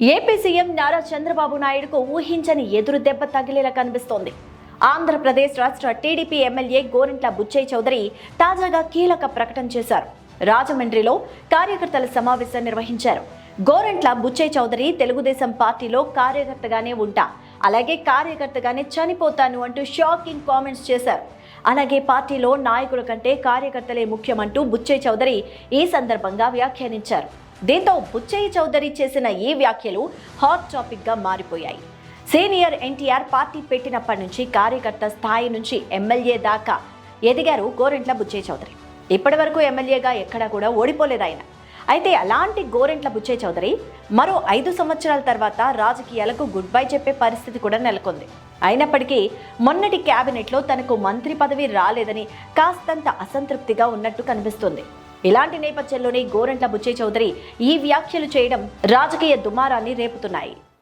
AP CM Nara Chandrababu నాయుడుకు ఊహించని ఎదురు దెబ్బ తగిలేలా కనిపిస్తోంది. ఆంధ్రప్రదేశ్ రాష్ట్ర టీడీపీ ఎమ్మెల్యే గోరింట్ల బుచ్చయ్య చౌదరి తాజాగా కీలక ప్రకటన చేశారు. రాజమండ్రిలో కార్యకర్తల సమావేశం నిర్వహించారు. గోరంట్ల బుచ్చయ్య చౌదరి తెలుగుదేశం పార్టీలో కార్యకర్తగానే ఉంటా. అలాగే కార్యకర్తగానే చనిపోతాను అంటూ షాకింగ్ కామెంట్స్ చేశారు. అలాగే పార్టీలో నాయకుల కంటే కార్యకర్తలే ముఖ్యమంటూ బుచ్చయ్య చౌదరి ఈ సందర్భంగా వ్యాఖ్యానించారు. దీంతో బుచ్చయ్య చౌదరి చేసిన ఈ వ్యాఖ్యలు హాట్ టాపిక్గా మారిపోయాయి. సీనియర్ ఎన్టీఆర్ పార్టీ పెట్టినప్పటి నుంచి కార్యకర్త స్థాయి నుంచి ఎమ్మెల్యే దాకా ఎదిగారు గోరెంట్ల బుచ్చయ్య చౌదరి. ఇప్పటి వరకు ఎమ్మెల్యేగా ఎక్కడా కూడా ఓడిపోలేదు ఆయన. అయితే అలాంటి గోరెంట్ల బుచ్చయ్య చౌదరి మరో ఐదు సంవత్సరాల తర్వాత రాజకీయాలకు గుడ్ బై చెప్పే పరిస్థితి కూడా నెలకొంది. అయినప్పటికీ మొన్నటి క్యాబినెట్లో తనకు మంత్రి పదవి రాలేదని కాస్తంత అసంతృప్తిగా ఉన్నట్టు కనిపిస్తుంది. ఇలాంటి నేపథ్యంలోనే గోరంట్ల బుచ్చే చౌదరి ఈ వ్యాఖ్యలు చేయడం రాజకీయ దుమారాన్ని రేపుతున్నాయి.